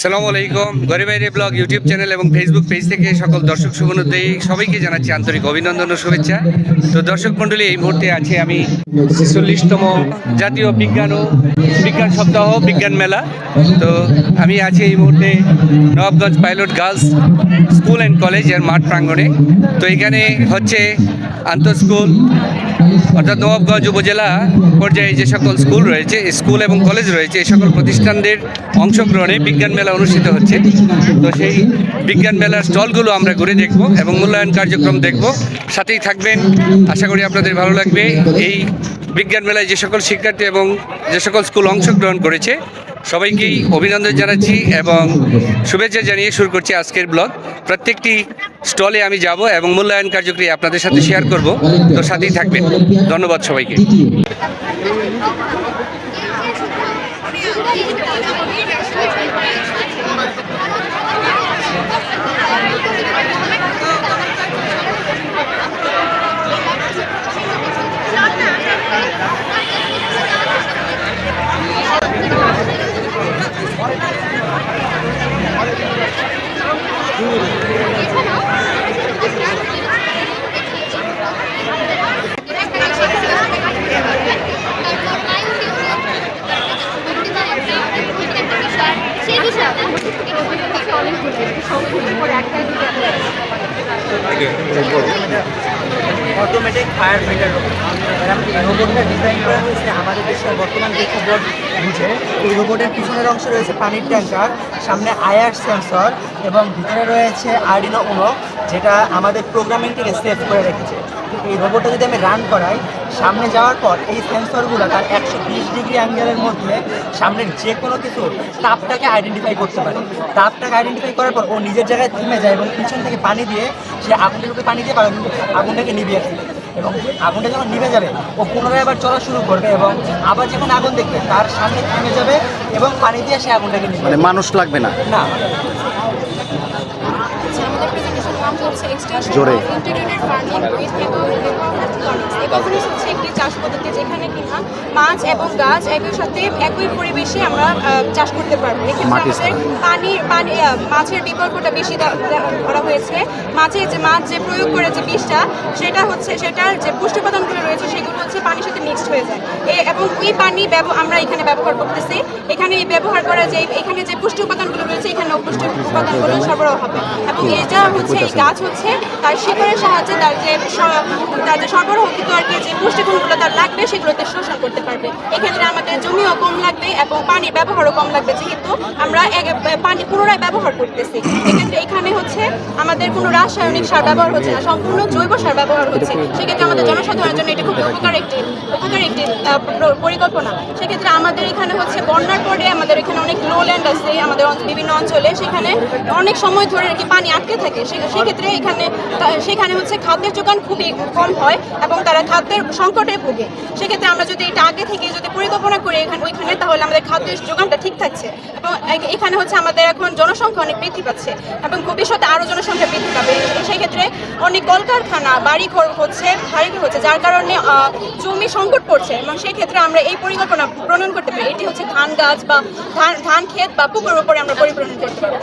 সালামু আলাইকুম গরিবাইরে ব্লগ, ইউটিউব চ্যানেল এবং ফেসবুক পেজ থেকে সকল দর্শক শুভনতেই সবাইকে জানাচ্ছি আন্তরিক অভিনন্দন ও শুভেচ্ছা। তো দর্শক মণ্ডলী, এই মুহূর্তে আছে আমি ছেচল্লিশতম জাতীয় বিজ্ঞান ও বিজ্ঞান সপ্তাহ, বিজ্ঞান মেলা। তো আমি আছি এই মুহূর্তে Nawabganj pilot girls school and কলেজের মাঠ প্রাঙ্গণে। তো এখানে হচ্ছে আন্তঃ স্কুল অর্থাৎ নবাবগঞ্জ উপজেলা পর্যায়ে যে সকল স্কুল রয়েছে, স্কুল এবং কলেজ রয়েছে, এই সকল প্রতিষ্ঠানদের অংশগ্রহণে বিজ্ঞান মেলা অনুষ্ঠিত হচ্ছে। তো সেই বিজ্ঞান মেলার স্টলগুলো আমরা ঘুরে দেখব এবং মূল্যায়ন কার্যক্রম দেখব। সাথেই থাকবেন। আশা করি আপনাদের ভালো লাগবে। এই বিজ্ঞান মেলায় যে সকল শিক্ষার্থী এবং যে সকল স্কুল অংশগ্রহণ করেছে সবাইকেই অভিনন্দন জানাচ্ছি এবং শুভেচ্ছা জানিয়ে শুরু করছি আজকের ব্লগ। প্রত্যেকটি স্টলে আমি যাব এবং মূল্যায়ন কার্যক্রম আপনাদের সাথে শেয়ার করব। তো সাথেই থাকবেন। ধন্যবাদ সবাইকে সেই বিষয়ে অনেক একটা অটোমেটিক ফায়ার ফাইটার রোবটটা ডিজাইন করা হয়েছে আমাদের দেশের বর্তমান খবর বুঝে। এই রোবটের পিছনের অংশে রয়েছে পানির ট্যাঙ্কার, সামনে আয়ার সেন্সর এবং ভিতরে রয়েছে আর্ডিনো উনো যেটা আমাদের প্রোগ্রামিংটিকে সেভ করে রেখেছে। এই রোবটটা যদি আমি রান করাই সামনে যাওয়ার পর এই সেন্সরগুলো তার একশো বিশ ডিগ্রি অ্যাঙ্গেলের মধ্যে সামনের যে কোনো কিছু তাপটাকে আইডেন্টিফাই করতে পারে। তাপটাকে আইডেন্টিফাই করার পর ও নিজের জায়গায় থেমে যায় এবং পিছন থেকে পানি দিয়ে সে আগুনের উপরে পানি দিয়ে আগুনটাকে নিভিয়ে ফেলে। এবং আগুনটা যখন নিভে যাবে ও পুনরায় আবার চলা শুরু করবে এবং আবার যখন আগুন দেখবে তার সামনে থেমে যাবে এবং পানি দিয়ে সে আগুনটাকে নিভে মানে মানুষ লাগবে না। না আমাদের প্রেজেন্টেশন নাম হচ্ছে এক্সটেনশন জোরে। হচ্ছে একটি চাষ পদ্ধতি যেখানে কিনা মাছ এবং গাছ একই সাথে একই পরিবেশে আমরা চাষ করতে পারব। এক্ষেত্রে পানি পানি মাছের বিকল্পটা বেশি করা হয়েছে। মাছে যে মাছ যে প্রয়োগ করে যে বিষটা সেটা হচ্ছে সেটার যে পুষ্টি উপাদানগুলো রয়েছে সেগুলো হচ্ছে পানির সাথে মিক্সড হয়ে যায়। এবং ওই পানি আমরা এখানে ব্যবহার করতেছি। এখানে ব্যবহার করা যে, এখানে যে পুষ্টি উপাদানগুলো রয়েছে, এখানে পুষ্টি উপাদানগুলো সরবরাহ হবে। এবং এটা হচ্ছে, এই গাছ হচ্ছে, তার শিকড়ের সাহায্যে তার যে তার যে সরবরাহকৃত আর কি যে পুষ্টিগুণগুলো তার লাগবে, সেগুলোতে শোষণ করতে পারবে। এক্ষেত্রে আমাদের জমিও কম লাগবে এবং পানির ব্যবহারও কম লাগবে, যেহেতু আমরা পানি পুনরায় ব্যবহার করতেছি। এক্ষেত্রে এখানে হচ্ছে আমাদের কোনো রাসায়নিক সার ব্যবহার হচ্ছে না, সম্পূর্ণ জৈব সার ব্যবহার হচ্ছে। সেক্ষেত্রে আমাদের জনসাধারণের জন্য এটা খুব উপকার একটি উপকার একটি পরিকল্পনা। সেক্ষেত্রে আমাদের এখানে হচ্ছে বন্যার পরে আমাদের এখানে অনেক লো ল্যান্ড আছে আমাদের বিভিন্ন অঞ্চলে। সেখানে অনেক সময় ধরে আর কি পানি আটকে থাকে। সেক্ষেত্রে এখানে সেখানে হচ্ছে খাদ্যের যোগান খুবই কম হয় এবং তারা খাদ্যের সংকটে ভোগে। সেক্ষেত্রে আমরা যদি এটা আগে থেকে যদি পরিকল্পনা করি এখানে ওইখানে, তাহলে আমাদের খাদ্যের যোগানটা ঠিক থাকছে। এবং এখানে হচ্ছে আমাদের এখন জনসংখ্যা অনেক বৃদ্ধি পাচ্ছে এবং ভবিষ্যতে আরও জনসংখ্যা বৃদ্ধি পাবে। সেক্ষেত্রে অনেক কলকারখানা বাড়ি ঘর হচ্ছে বাড়ি ঘর হচ্ছে, যার কারণে জমি সংকট পড়ছে। এবং সেই ক্ষেত্রে আমরা এই পরিকল্পনা প্রণয়ন করতে পারি। এটি হচ্ছে ধান গাছ বা ধান ক্ষেত বা পুকুরের উপরে আমরা পরিপূরণ করতে পারি